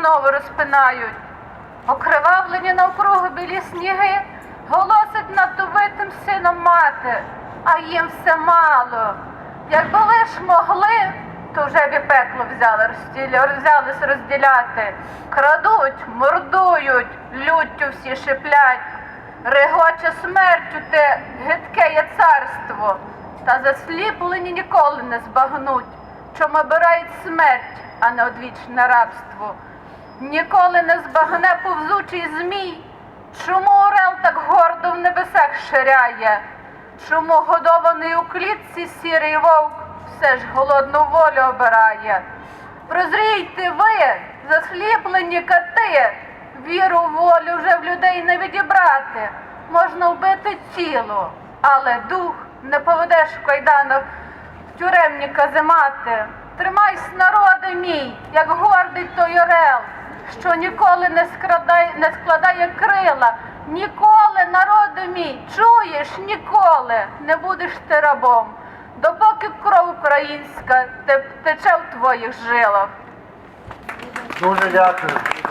знову розпинають. Окривавлені навкруги білі сніги, голосить над убитим сином мати, а їм все мало. Якби лиш могли, то вже б і пекло взяли, взялись розділяти. Крадуть, мордують, люттю всі шиплять. Регоче смертю те гидке є царство, та засліплені ніколи не збагнуть, чому обирають смерть, а не одвічне рабство. Ніколи не збагне повзучий змій, чому орел так гордо в небесах ширяє, чому годований у клітці сірий вовк все ж голодну волю обирає. Прозрійте ви, засліплені кати, віру волю вже в людей не відібрати. Можна вбити тіло, але дух не поведеш в кайданах в тюремні каземати. Тримайся, народи мій, як гордий той орел, що ніколи не складає, не складає крила. Ніколи, народи мій, чуєш, ніколи не будеш ти рабом, допоки кров українська те- тече в твоїх жилах. Дуже дякую.